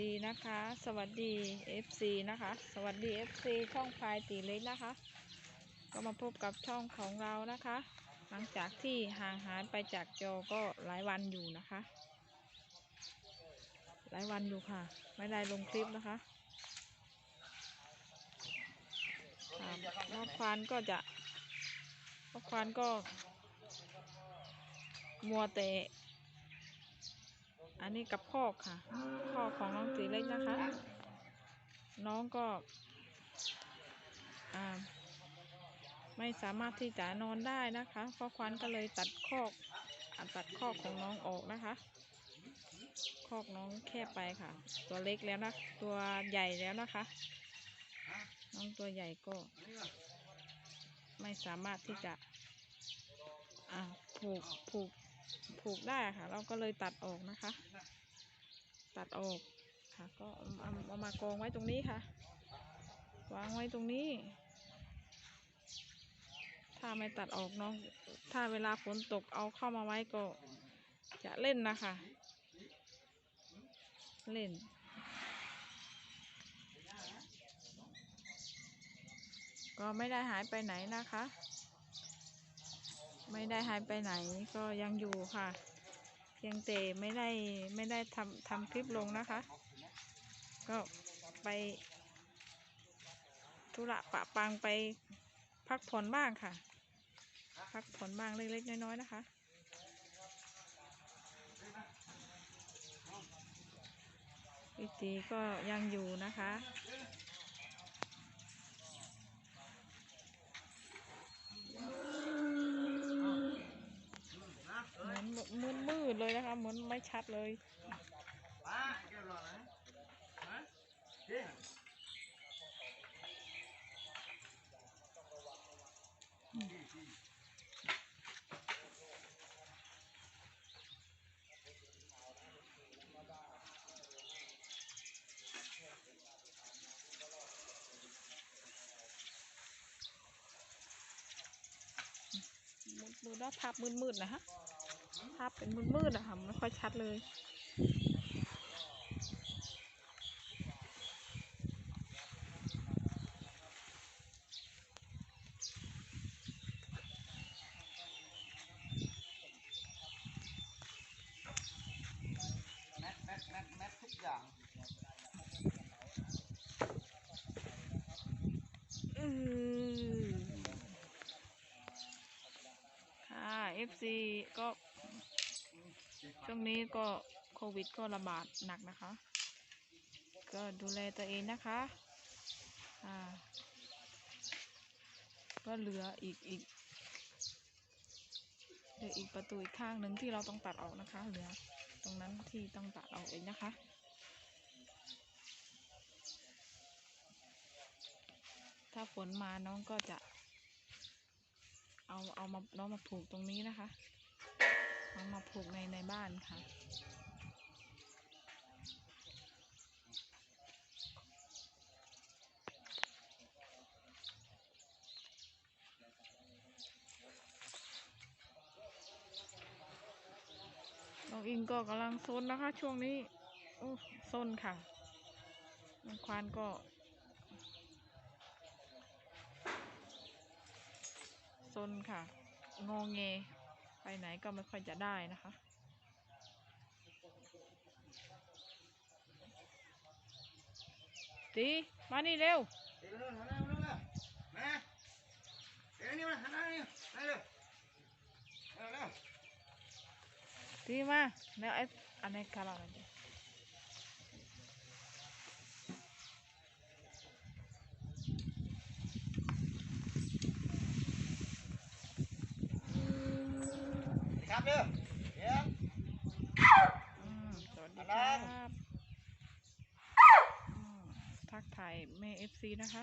ดีนะคะ สวัสดี FC นะคะ สวัสดี FC ช่องพายตีเล็กนะคะ ก็มาพบกับช่องของเรานะคะ หลังจากที่ห่างหายไปจากจอก็หลายวันอยู่นะคะ หลายวันอยู่ค่ะ ไม่ได้ลงคลิปนะคะรอบควานก็จะรอบควานก็มัวแต่ อันนี้กับพ่อค่ะพ่อของน้องตีเล็กนะคะ น้องก็ไม่สามารถที่จะนอนได้นะคะเพราะควันก็เลยตัดคอกอตัดคอกของน้องออกนะคะ คอกน้องแคบไปค่ะ ตัวเล็กแล้วนะ ตัวใหญ่แล้วนะคะ น้องตัวใหญ่ก็ ไม่สามารถที่จะผูกผูก ผูกได้ค่ะ เราก็เลยตัดออกนะคะ ตัดออกค่ะ ก็เอาเอาเอามากองไว้ตรงนี้ค่ะ วางไว้ตรงนี้ ถ้าไม่ตัดออกน้องถ้าเวลาฝนตกเอาเข้ามาไว้ก็จะเล่นนะคะ เล่นก็ไม่ได้หายไปไหนนะคะ ไม่ได้หายไปไหนก็ยังอยู่ค่ะ เพียงแต่ไม่ได้ไม่ได้ทำทำคลิปลงนะคะ ก็ไปธุระปะปังไปพักผ่อนบ้างค่ะ พักผ่อนบ้างเล็กๆน้อยๆนะคะพี่ตีก็ยังอยู่นะคะ มือนมืดมืดๆเลยนะคะ เหมือนไม่ชัดเลยมืดมืดๆแล้วภาพมืดมืดๆนะฮะ ภาพเป็นมืดมืดๆอะค่ะไม่ค่อยชัดเลยแมทแมทแมทแมททุกอย่างอืมค่ะ FC ก็ ช่วงนี้ก็โควิดก็ระบาดหนักนะคะ ก็ดูแลตัวเองนะคะอ่าก็เหลืออีกอีกเหลืออีกประตูอีกข้างหนึ่งที่เราต้องตัดออกนะคะ เหลือตรงนั้นที่ต้องตัดออกเองนะคะถ้าฝนมาน้องก็จะ เอาเอามาน้องมาผูกตรงนี้นะคะ น้องมาผูกในในบ้านค่ะ น้องอิงก็กำลังซนนะคะ ช่วงนี้ โอ้ซนค่ะน้องควานก็ซนค่ะ งอเง ไปไหนก็ไม่ค่อยจะได้นะคะ ตี มานี่เร็วเดี๋ยวเร็วเร็วเร็วเร็วมาเดี๋ยวนี่มาหันหน้านี่มาเร็วเร็วตีมาแล้วไอ้อันนี้คาราเมล ครับเร็วเดี๋ยวอืมสวัสดีอันคนั้รันบอืมทักทายแม่เอฟซีนะคะ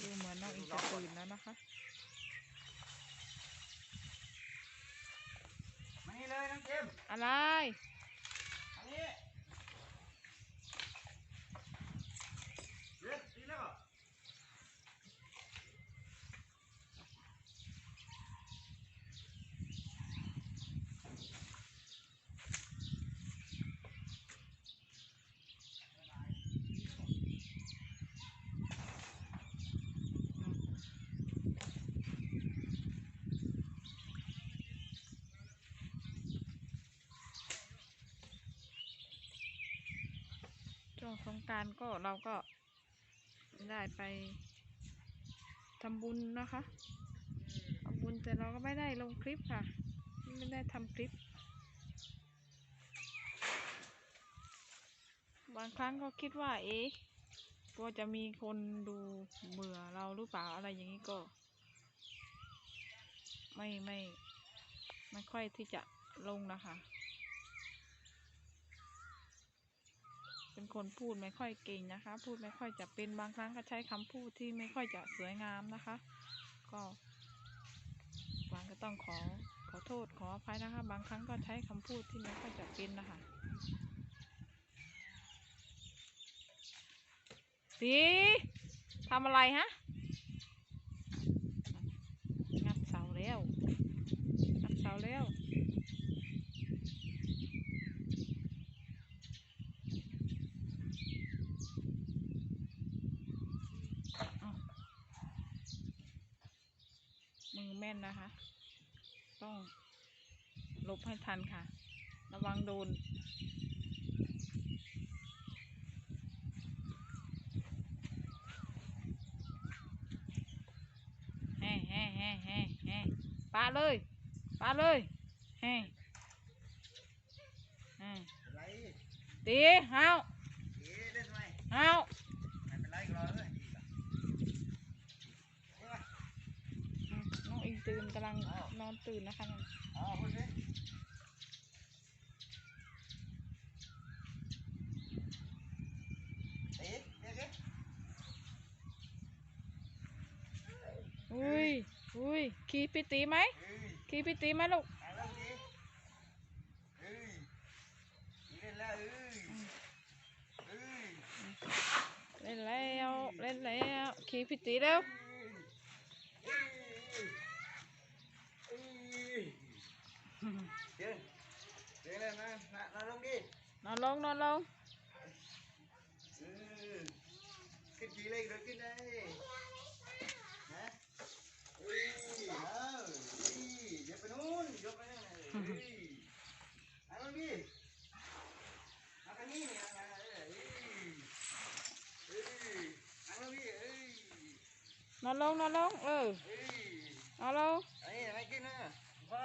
ดูเหมือนน้องอิงจะตื่นแล้วนะคะ มานี่เลยน้องเจมส์อะไร อันนี้เร็วดีแล้ว อ ช่วงสงการก็เราก็ได้ไปทำบุญนะคะทำบุญแต่เราก็ไม่ได้ลงคลิปค่ะ ไม่ได้ทำคลิป บางครั้งก็คิดว่า เอ๊ะกลัวจะมีคนดูเบื่อเราหรือเปล่าอะไรอย่างนี้ก็ ไม่ไม่ไม่ค่อยที่จะลงนะคะ เป็นคนพูดไม่ค่อยเก่งนะคะ พูดไม่ค่อยจะเป็นบางครั้งก็ใช้คำพูดที่ไม่ค่อยจะสวยงามนะคะ ก็วางก็ต้องขอขอโทษขออภัยนะคะ บางครั้งก็ใช้คำพูดที่ไม่ค่อยจะเป็นนะคะตีทำอะไรฮะ งัดเสาแล้ว งัดเสาแล้ว อ้าวมือแม่นนะคะ ต้องห ลบให้ทันค่ะ ระวังโดน แฮ่แฮ่แฮ่แฮ่แฮ่ปาเลยปาเลยแฮ่แฮ่ตีเฮาเอ๊ะเล่นทำไมเฮาเอาน้องอิงตื่นกำลังนอนตื่นนะคะนั่นอ๋อพูดสิเอ๊ะเดี๋ยวสิ อุ้ยอุ้ยขี่พี่ตีไหมขี่พี่ตีไหมลูกเล่นแล้วเล่นแล้วขี่พี่ตีแล้วเดี๋ยวเดี๋ยวเลยนะนลงดินอนลงนอนลงขึ้นขี่เลยขึ้นได้ฮะเอ้ยเอาเอ้ยเดี๋ยวไปนู้นยกไป นั่นน่ะเอ้ยเอาลงดิเอาไปนี่เนี่ยเอาเอ้ยเอ้ยเอาลงดิเอ้ยนอนลงนอนลงเออเอ้ยนอนลงไอ้ไม่กินนะพ่อ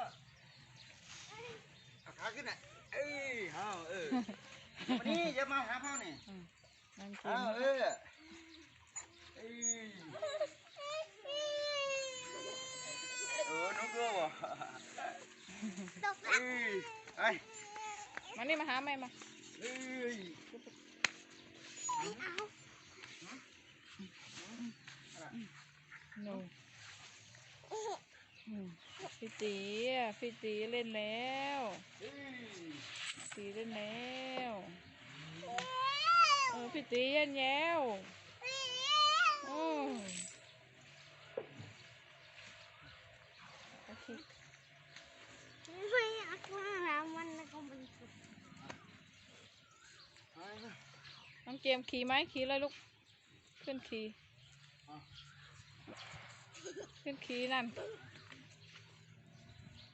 เอาขาขึ้นน่ะเอ้ยเอาเออมานี่อย่ามาหาพ่อนี่นั่งกินเอาเอนะคะอเอ้ยเออน้องกลัว บ่เอ้ยไอ้มานี่มาหาแม่มาเอ้ยหนูอืมพี่ตีอะพี่ตีเล่นแล้วเอ้ยพี่ตีเล่นแล้วเออพี่ตีเย็นแล้วโอ้โอเคไม่อยาก มาแล้วมันก็มันสุดไอ้น้องเกมขี่ไหมขี่เลยลูก ขึ้นขี่ขึ้นขี่นั่น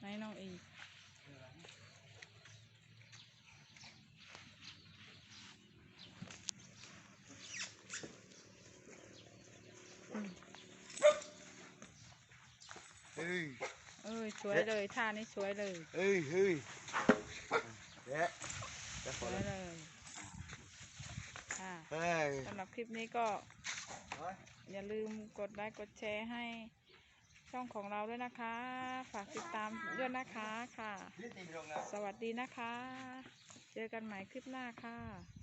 ไหนน้องอีกอืมเอ้ยเอ้ยสวยเลยท่านี้สวยเลย เอ้ยเฮ้ย เด็กจะขสอวยเลยเลยค่ะเฮ้ยสำหรับคลิปนี้ก็ อย่าลืมกดไลค์กดแชร์ให้ช่องของเราด้วยนะคะ ฝากติดตามด้วยนะคะค่ะนี่ตีนลงนะสวัสดีนะคะ เจอกันใหม่คลิปหน้าค่ะ